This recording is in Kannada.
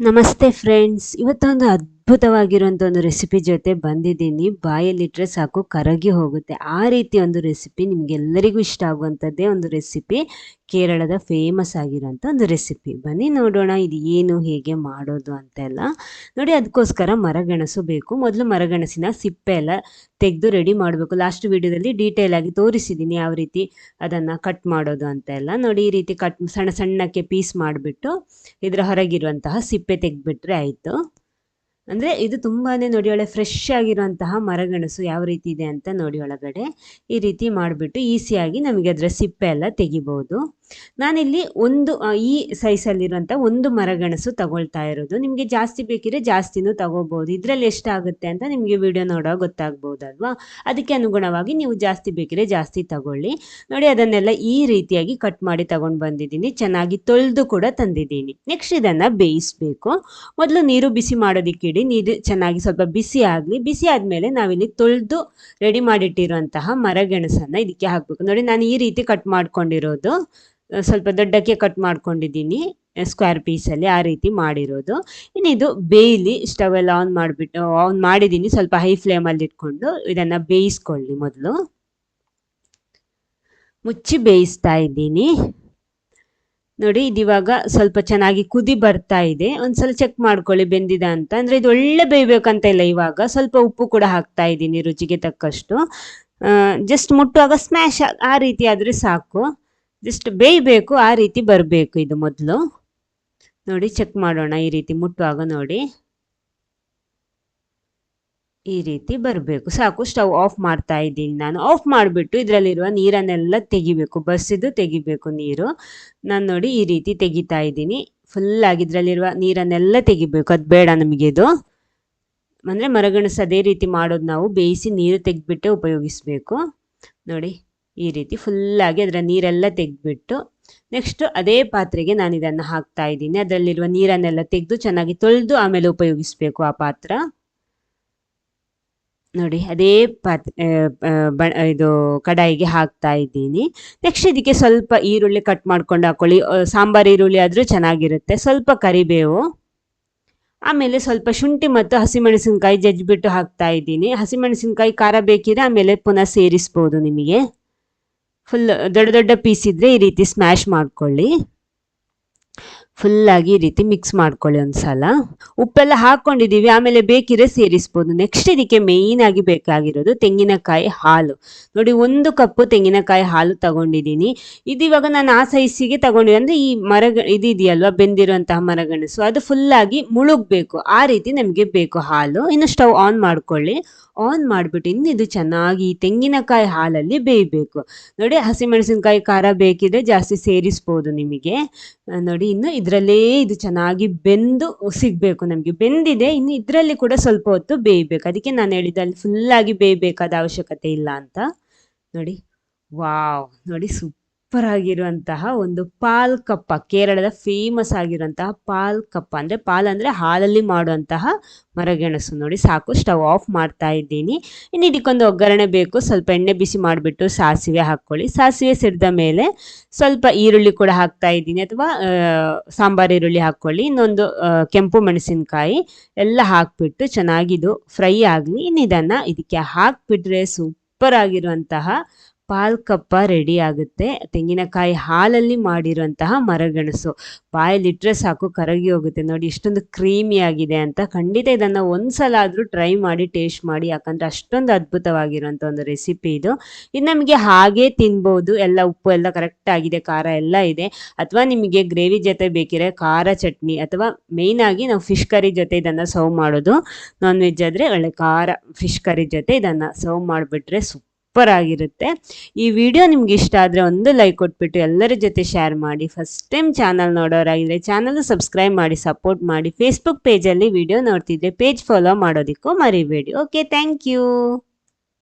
ನಮಸ್ತೆ ಫ್ರೆಂಡ್ಸ್ ಇವತ್ತೊಂದು ಅದ್ಭುತವಾಗಿರುವಂಥ ಒಂದು ರೆಸಿಪಿ ಜೊತೆ ಬಂದಿದ್ದೀನಿ. ಬಾಯಲ್ಲಿಟ್ಟರೆ ಸಾಕು, ಕರಗಿ ಹೋಗುತ್ತೆ. ಆ ರೀತಿ ಒಂದು ರೆಸಿಪಿ ನಿಮಗೆಲ್ಲರಿಗೂ ಇಷ್ಟ ಆಗುವಂಥದ್ದೇ ಒಂದು ರೆಸಿಪಿ ಕೇರಳದ ಫೇಮಸ್ ಆಗಿರೋಂಥ ಒಂದು ರೆಸಿಪಿ ಬನ್ನಿ ನೋಡೋಣ ಇದು ಏನು, ಹೇಗೆ ಮಾಡೋದು ಅಂತೆಲ್ಲ. ನೋಡಿ, ಅದಕ್ಕೋಸ್ಕರ ಮರಗೆಣಸು ಬೇಕು. ಮೊದಲು ಮರಗೆಣಸಿನ ಸಿಪ್ಪೆ ಎಲ್ಲ ತೆಗೆದು ರೆಡಿ ಮಾಡಬೇಕು. ಲಾಸ್ಟ್ ವಿಡಿಯೋದಲ್ಲಿ ಡೀಟೇಲ್ ಆಗಿ ತೋರಿಸಿದ್ದೀನಿ ಯಾವ ರೀತಿ ಅದನ್ನು ಕಟ್ ಮಾಡೋದು ಅಂತೆಲ್ಲ. ನೋಡಿ, ಈ ರೀತಿ ಕಟ್ ಸಣ್ಣ ಸಣ್ಣಕ್ಕೆ ಪೀಸ್ ಮಾಡಿಬಿಟ್ಟು ಇದರ ಹೊರಗಿರುವಂತಹ ಸಿಪ್ಪೆ ತೆಗೆದ್ಬಿಟ್ರೆ ಆಯಿತು. ಅಂದರೆ ಇದು ತುಂಬಾ ನೋಡಿ ಒಳ್ಳೆ ಫ್ರೆಶ್ ಆಗಿರುವಂತಹ ಮರಗೆಣಸು ಯಾವ ರೀತಿ ಇದೆ ಅಂತ ನೋಡಿ ಒಳಗಡೆ ಈ ರೀತಿ ಮಾಡಿಬಿಟ್ಟು ಈಸಿಯಾಗಿ ನಮಗೆ ಅದರ ಸಿಪ್ಪೆ ಎಲ್ಲ ತೆಗಿಬೋದು. ನಾನಿಲ್ಲಿ ಒಂದು ಈ ಸೈಜಲ್ಲಿರುವಂಥ ಒಂದು ಮರಗೆಣಸು ತಗೊಳ್ತಾ ಇರೋದು. ನಿಮಗೆ ಜಾಸ್ತಿ ಬೇಕಿದ್ರೆ ಜಾಸ್ತಿನೂ ತಗೋಬೋದು. ಇದರಲ್ಲಿ ಎಷ್ಟಾಗುತ್ತೆ ಅಂತ ನಿಮಗೆ ವಿಡಿಯೋ ನೋಡೋ ಗೊತ್ತಾಗ್ಬೋದಲ್ವಾ? ಅದಕ್ಕೆ ಅನುಗುಣವಾಗಿ ನೀವು ಜಾಸ್ತಿ ಬೇಕಿದ್ರೆ ಜಾಸ್ತಿ ತಗೊಳ್ಳಿ. ನೋಡಿ, ಅದನ್ನೆಲ್ಲ ಈ ರೀತಿಯಾಗಿ ಕಟ್ ಮಾಡಿ ತಗೊಂಡು ಬಂದಿದ್ದೀನಿ. ಚೆನ್ನಾಗಿ ತೊಳೆದು ಕೂಡ ತಂದಿದ್ದೀನಿ. ನೆಕ್ಸ್ಟ್ ಇದನ್ನು ಬೇಯಿಸಬೇಕು. ಮೊದಲು ನೀರು ಬಿಸಿ ಮಾಡೋದಕ್ಕಿಡಿ ನೀರು ಚೆನ್ನಾಗಿ ಸ್ವಲ್ಪ ಬಿಸಿ ಆಗಲಿ. ಬಿಸಿ ಆದಮೇಲೆ ನಾವಿಲ್ಲಿ ತೊಳೆದು ರೆಡಿ ಮಾಡಿಟ್ಟಿರುವಂತಹ ಮರಗೆಣಸನ್ನು ಇದಕ್ಕೆ ಹಾಕಬೇಕು. ನೋಡಿ, ನಾನು ಈ ರೀತಿ ಕಟ್ ಮಾಡ್ಕೊಂಡಿರೋದು. ಸ್ವಲ್ಪ ದೊಡ್ಡಕ್ಕೆ ಕಟ್ ಮಾಡ್ಕೊಂಡಿದ್ದೀನಿ ಸ್ಕ್ವೇರ್ ಪೀಸಲ್ಲಿ ಆ ರೀತಿ ಮಾಡಿರೋದು. ಇನ್ನು ಇದು ಬೇಯಲಿ ಸ್ಟವ್ ಎಲ್ಲ ಆನ್ ಮಾಡಿಬಿಟ್ಟು ಆನ್ ಮಾಡಿದ್ದೀನಿ, ಸ್ವಲ್ಪ ಹೈ ಫ್ಲೇಮಲ್ಲಿ ಇಟ್ಕೊಂಡು ಇದನ್ನು ಬೇಯಿಸ್ಕೊಳ್ಳಿ ಮೊದಲು. ಮುಚ್ಚಿ ಬೇಯಿಸ್ತಾ ಇದ್ದೀನಿ. ನೋಡಿ ಇದಿವಾಗ ಸ್ವಲ್ಪ ಚೆನ್ನಾಗಿ ಕುದಿ ಬರ್ತಾ ಇದೆ. ಒಂದ್ಸಲ ಚೆಕ್ ಮಾಡ್ಕೊಳ್ಳಿ ಬೆಂದಿದ ಅಂತ. ಅಂದ್ರೆ ಇದು ಒಳ್ಳೆ ಬೇಯಬೇಕಂತ ಇಲ್ಲ ಇವಾಗ. ಸ್ವಲ್ಪ ಉಪ್ಪು ಕೂಡ ಹಾಕ್ತಾ ಇದ್ದೀನಿ ರುಚಿಗೆ ತಕ್ಕಷ್ಟು. ಜಸ್ಟ್ ಮುಟ್ಟುವಾಗ ಸ್ಮ್ಯಾಶ್ ಆ ರೀತಿ ಆದ್ರೆ ಸಾಕು. ಜಸ್ಟ್ ಬೇಯಬೇಕು, ಆ ರೀತಿ ಬರಬೇಕು ಇದು ಮೊದಲು. ನೋಡಿ ಚೆಕ್ ಮಾಡೋಣ, ಈ ರೀತಿ ಮುಟ್ಟುವಾಗ ನೋಡಿ. ಈ ರೀತಿ ಬರಬೇಕು. ಸಾಕು, ಸ್ಟವ್ ಆಫ್ ಮಾಡ್ತಾ ಇದ್ದೀನಿ ನಾನು. ಆಫ್ ಮಾಡಿಬಿಟ್ಟು ಇದರಲ್ಲಿರುವ ನೀರನ್ನೆಲ್ಲ ತೆಗಿಬೇಕು. ಬಸ್ಸಿದ್ದು ತೆಗಿಬೇಕು ನೀರು. ನಾನು ನೋಡಿ ಈ ರೀತಿ ತೆಗಿತಾ ಇದ್ದೀನಿ. ಫುಲ್ಲಾಗಿ ಇದರಲ್ಲಿರುವ ನೀರನ್ನೆಲ್ಲ ತೆಗಿಬೇಕು. ಅದು ಬೇಡ ನಮಗೆ ಇದು. ಅಂದರೆ ಮರಗಣಸ ಅದೇ ರೀತಿ ಮಾಡೋದು ನಾವು. ಬೇಯಿಸಿ ನೀರು ತೆಗೆದ್ಬಿಟ್ಟೆ ಉಪಯೋಗಿಸಬೇಕು. ನೋಡಿ. ಈ ರೀತಿ ಫುಲ್ಲಾಗಿ ಅದರ ನೀರೆಲ್ಲ ತೆಗೆದ್ಬಿಟ್ಟು ನೆಕ್ಸ್ಟು ಅದೇ ಪಾತ್ರೆಗೆ ನಾನು ಇದನ್ನು ಹಾಕ್ತಾ ಇದ್ದೀನಿ. ಅದರಲ್ಲಿರುವ ನೀರನ್ನೆಲ್ಲ ತೆಗೆದು ಚೆನ್ನಾಗಿ ತೊಳೆದು ಆಮೇಲೆ ಉಪಯೋಗಿಸಬೇಕು ಆ ಪಾತ್ರ. ನೋಡಿ, ಅದೇ ಪಾತ್ರೆ ಬ, ಇದು ಕಡಾಯಿಗೆ ಹಾಕ್ತಾ ಇದ್ದೀನಿ. ನೆಕ್ಸ್ಟ್ ಇದಕ್ಕೆ ಸ್ವಲ್ಪ ಈರುಳ್ಳಿ ಕಟ್ ಮಾಡ್ಕೊಂಡು ಹಾಕೊಳ್ಳಿ. ಸಾಂಬಾರು ಈರುಳ್ಳಿ ಆದರೂ ಚೆನ್ನಾಗಿರುತ್ತೆ. ಸ್ವಲ್ಪ ಕರಿಬೇವು. ಆಮೇಲೆ ಸ್ವಲ್ಪ ಶುಂಠಿ ಮತ್ತು ಹಸಿಮೆಣಸಿನ್ಕಾಯಿ ಜಜ್ಜಿಬಿಟ್ಟು ಹಾಕ್ತಾ ಇದ್ದೀನಿ. ಹಸಿಮೆಣಸಿನ್ಕಾಯಿ ಖಾರ ಬೇಕಿದ್ರೆ ಆಮೇಲೆ ಪುನಃ ಸೇರಿಸ್ಬೋದು ನಿಮಗೆ. ಫುಲ್ ದೊಡ್ಡ ದೊಡ್ಡ ಪೀಸ್ ಇದ್ದರೆ ಈ ರೀತಿ ಸ್ಮ್ಯಾಶ್ ಮಾಡ್ಕೊಳ್ಳಿ. ಫುಲ್ಲಾಗಿ ಈ ರೀತಿ ಮಿಕ್ಸ್ ಮಾಡ್ಕೊಳ್ಳಿ ಒಂದ್ಸಲ. ಉಪ್ಪೆಲ್ಲ ಹಾಕ್ಕೊಂಡಿದ್ದೀವಿ ಆಮೇಲೆ ಬೇಕಿದ್ರೆ ಸೇರಿಸ್ಬೋದು. ನೆಕ್ಸ್ಟ್ ಇದಕ್ಕೆ ಮೇಯ್ನ್ ಆಗಿ ಬೇಕಾಗಿರೋದು ತೆಂಗಿನಕಾಯಿ ಹಾಲು. ನೋಡಿ, ಒಂದು ಕಪ್ಪು ತೆಂಗಿನಕಾಯಿ ಹಾಲು ತಗೊಂಡಿದ್ದೀನಿ. ಇದು ನಾನು ಆ ಸೈಜಿಗೆ ತಗೊಂಡಿದ್ದೆ ಅಂದರೆ ಈ ಮರ ಇದೆಯಲ್ವಾ, ಬೆಂದಿರುವಂತಹ ಮರಗೆಣಸು. ಅದು ಫುಲ್ಲಾಗಿ ಮುಳುಗಬೇಕು. ಆ ರೀತಿ ನಮಗೆ ಬೇಕು ಹಾಲು. ಇನ್ನು ಸ್ಟವ್ ಆನ್ ಮಾಡ್ಕೊಳ್ಳಿ. ಆನ್ ಮಾಡಿಬಿಟ್ಟು ಇದು ಚೆನ್ನಾಗಿ ತೆಂಗಿನಕಾಯಿ ಹಾಲಲ್ಲಿ ಬೇಯಬೇಕು. ನೋಡಿ ಹಸಿಮೆಣಸಿನಕಾಯಿ ಖಾರ ಬೇಕಿದ್ರೆ ಜಾಸ್ತಿ ಸೇರಿಸ್ಬೋದು ನಿಮಗೆ. ನೋಡಿ ಇನ್ನು ಇದರಲ್ಲೇ ಇದು ಚೆನ್ನಾಗಿ ಬೆಂದು ಸಿಗಬೇಕು ನಮಗೆ. ಬೆಂದಿದೆ, ಇನ್ನು ಇದರಲ್ಲಿ ಕೂಡ ಸ್ವಲ್ಪ ಹೊತ್ತು ಬೇಯಬೇಕು. ಅದಕ್ಕೆ ನಾನು ಹೇಳಿದ್ದು ಅಲ್ಲಿ ಫುಲ್ಲಾಗಿ ಬೇಯಬೇಕಾದ ಅವಶ್ಯಕತೆ ಇಲ್ಲ ಅಂತ. ನೋಡಿ, ವಾವ್, ನೋಡಿ ಸೂಪರ್ ಆಗಿರುವಂತಹ ಒಂದು ಪಾಲ್ ಕಪ್ಪ, ಕೇರಳದ ಫೇಮಸ್ ಆಗಿರುವಂತಹ ಪಾಲ್ ಕಪ್ಪ ಅಂದರೆ ಪಾಲ್ ಅಂದ್ರೆ ಹಾಲಲ್ಲಿ ಮಾಡುವಂತಹ ಮರಗೆಣಸು. ನೋಡಿ ಸಾಕು ಸ್ಟವ್ ಆಫ್ ಮಾಡ್ತಾ ಇದ್ದೀನಿ. ಇನ್ನು ಇದಕ್ಕೊಂದು ಒಗ್ಗರಣೆ ಬೇಕು. ಸ್ವಲ್ಪ ಎಣ್ಣೆ ಬಿಸಿ ಮಾಡಿಬಿಟ್ಟು ಸಾಸಿವೆ ಹಾಕ್ಕೊಳ್ಳಿ. ಸಾಸಿವೆ ಸಿಡಿದ ಮೇಲೆ ಸ್ವಲ್ಪ ಈರುಳ್ಳಿ ಕೂಡ ಹಾಕ್ತಾ ಇದ್ದೀನಿ. ಅಥವಾ ಸಾಂಬಾರ್ ಈರುಳ್ಳಿ ಹಾಕ್ಕೊಳ್ಳಿ. ಇನ್ನೊಂದು ಕೆಂಪು ಮೆಣಸಿನಕಾಯಿ ಎಲ್ಲ ಹಾಕ್ಬಿಟ್ಟು ಚೆನ್ನಾಗಿದು ಫ್ರೈ ಆಗಲಿ. ಇನ್ನು ಇದನ್ನು ಇದಕ್ಕೆ ಹಾಕ್ಬಿಟ್ರೆ ಸೂಪರ್ ಆಗಿರುವಂತಹ ಪಾಲ್ ಕಪ್ಪ ರೆಡಿ ಆಗುತ್ತೆ. ತೆಂಗಿನಕಾಯಿ ಹಾಲಲ್ಲಿ ಮಾಡಿರುವಂತಹ ಮರಗೆಣಸು. ಬಾಯಲ್ಲಿಟ್ಟರೆ ಸಾಕು, ಕರಗಿ ಹೋಗುತ್ತೆ. ನೋಡಿ, ಇಷ್ಟೊಂದು ಕ್ರೀಮಿ ಆಗಿದೆ ಅಂತ. ಖಂಡಿತ ಇದನ್ನು ಒಂದ್ಸಲ ಆದರೂ ಟ್ರೈ ಮಾಡಿ ಟೇಸ್ಟ್ ಮಾಡಿ. ಯಾಕಂದರೆ ಅಷ್ಟೊಂದು ಅದ್ಭುತವಾಗಿರುವಂಥ ಒಂದು ರೆಸಿಪಿ ಇದು. ಇದು ನಮಗೆ ಹಾಗೆ ತಿನ್ಬೋದು. ಎಲ್ಲ ಉಪ್ಪು ಎಲ್ಲ ಕರೆಕ್ಟ್ ಆಗಿದೆ. ಖಾರ ಎಲ್ಲ ಇದೆ. ಅಥವಾ ನಿಮಗೆ ಗ್ರೇವಿ ಜೊತೆ ಬೇಕಿದ್ರೆ ಖಾರ ಚಟ್ನಿ ಅಥವಾ ಮೇಯ್ನಾಗಿ ನಾವು ಫಿಶ್ ಕರಿ ಜೊತೆ ಇದನ್ನು ಸರ್ವ್ ಮಾಡೋದು. ನಾನ್ ವೆಜ್ ಆದರೆ ಒಳ್ಳೆ ಖಾರ ಫಿಶ್ ಕರಿ ಜೊತೆ ಇದನ್ನು ಸರ್ವ್ ಮಾಡಿಬಿಟ್ರೆ ಸೂಪರ್ ಆಗಿರುತ್ತೆ. ಈ ವಿಡಿಯೋ ನಿಮ್ಗೆ ಇಷ್ಟ ಆದರೆ ಒಂದು ಲೈಕ್ ಕೊಟ್ಬಿಟ್ಟು ಎಲ್ಲರ ಜೊತೆ ಶೇರ್ ಮಾಡಿ. ಫಸ್ಟ್ ಟೈಮ್ ಚಾನಲ್ ನೋಡೋರಾಗಿದ್ರೆ ಚಾನಲ್ ಸಬ್ಸ್ಕ್ರೈಬ್ ಮಾಡಿ ಸಪೋರ್ಟ್ ಮಾಡಿ. ಫೇಸ್ಬುಕ್ ಪೇಜಲ್ಲಿ ವಿಡಿಯೋ ನೋಡ್ತಿದ್ರೆ ಪೇಜ್ ಫಾಲೋ ಮಾಡೋದಕ್ಕೂ ಮರಿಬೇಡಿ. Okay thank you